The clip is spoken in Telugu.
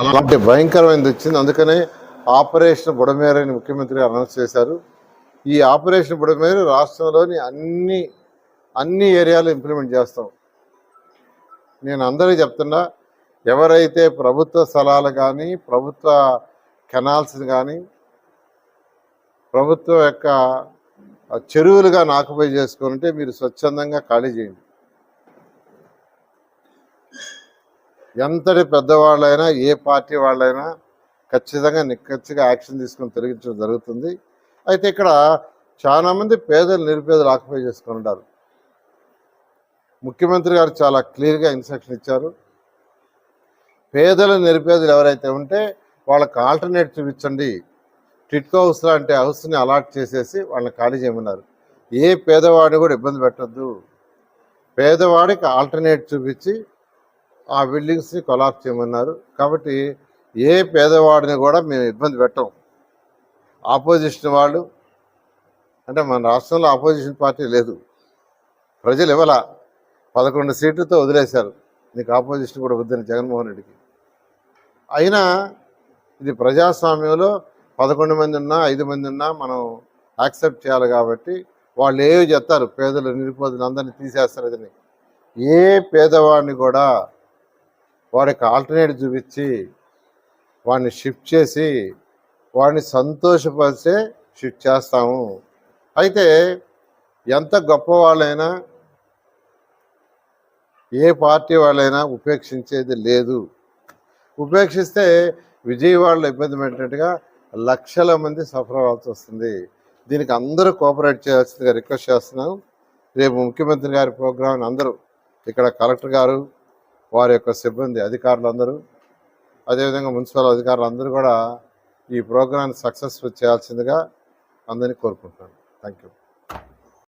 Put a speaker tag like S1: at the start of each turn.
S1: అలాంటి భయంకరమైనది వచ్చింది. అందుకనే ఆపరేషన్ బుడమేరని అని ముఖ్యమంత్రి అనౌన్స్ చేశారు. ఈ ఆపరేషన్ బుడమేరు రాష్ట్రంలోని అన్ని అన్ని ఏరియాలు ఇంప్లిమెంట్ చేస్తాం. నేను అందరికీ చెప్తున్నా ఎవరైతే ప్రభుత్వ స్థలాలు కానీ ప్రభుత్వ కెనాల్స్ కానీ ప్రభుత్వం యొక్క చెరువులుగా నాకుపై చేసుకుంటే మీరు స్వచ్ఛందంగా ఖాళీ చేయండి. ఎంతటి పెద్దవాళ్ళైనా ఏ పార్టీ వాళ్ళైనా ఖచ్చితంగా నిక్కచ్చిగా యాక్షన్ తీసుకొని తొలగించడం జరుగుతుంది. అయితే ఇక్కడ చాలామంది పేదలు నిరుపేదలు ఆక్యుపై చేసుకొని ఉంటారు ముఖ్యమంత్రి గారు చాలా క్లియర్గా ఇన్స్ట్రక్షన్ ఇచ్చారు. పేదలు నిరుపేదలు ఎవరైతే ఉంటే వాళ్ళకి ఆల్టర్నేట్ చూపించండి. టిట్కో హౌస్ లాంటి హౌస్ని అలాట్ చేసేసి వాళ్ళని ఖాళీ చేయమన్నారు. ఏ పేదవాడిని కూడా ఇబ్బంది పెట్టద్దు. పేదవాడికి ఆల్టర్నేట్ చూపించి ఆ బిల్డింగ్స్ని కొలాప్స్ చేయమన్నారు. కాబట్టి ఏ పేదవాడిని కూడా మేము ఇబ్బంది పెట్టం. ఆపోజిషన్ వాళ్ళు అంటే మన రాష్ట్రంలో ఆపోజిషన్ పార్టీ లేదు. ప్రజలు ఇవ్వాల. పదకొండు సీట్లతో వదిలేశారు. నీకు ఆపోజిషన్ కూడా వద్దని జగన్మోహన్ రెడ్డికి. అయినా ఇది ప్రజాస్వామ్యంలో పదకొండు మంది ఉన్నా ఐదు మంది ఉన్నా మనం యాక్సెప్ట్ చేయాలి కాబట్టి వాళ్ళు ఏవి చెప్తారు పేదలు నిరుపేదలు అందరినీ తీసేస్తారు. ఇదని ఏ పేదవాడిని కూడా వాడికి ఆల్టర్నేట్ చూపించి వాడిని షిఫ్ట్ చేసి వాడిని సంతోషపరిచే షిఫ్ట్ చేస్తాము. అయితే ఎంత గొప్ప వాళ్ళైనా ఏ పార్టీ వాళ్ళైనా ఉపేక్షించేది లేదు. ఉపేక్షిస్తే విజయవాడలో ఇబ్బంది పెట్టినట్టుగా లక్షల మంది సఫర్ అవ్వాల్సి వస్తుంది. దీనికి అందరూ కోఆపరేట్ చేయాల్సిందిగా రిక్వెస్ట్ చేస్తున్నాను రేపు ముఖ్యమంత్రి గారి ప్రోగ్రాం అందరూ ఇక్కడ కలెక్టర్ గారు వారి యొక్క సిబ్బంది అధికారులు అందరూ అదేవిధంగా మున్సిపల్ అధికారులు అందరూ కూడా ఈ ప్రోగ్రాన్ని సక్సెస్ఫుల్ చేయాల్సిందిగా అందరినీ కోరుకుంటున్నాను. Thank you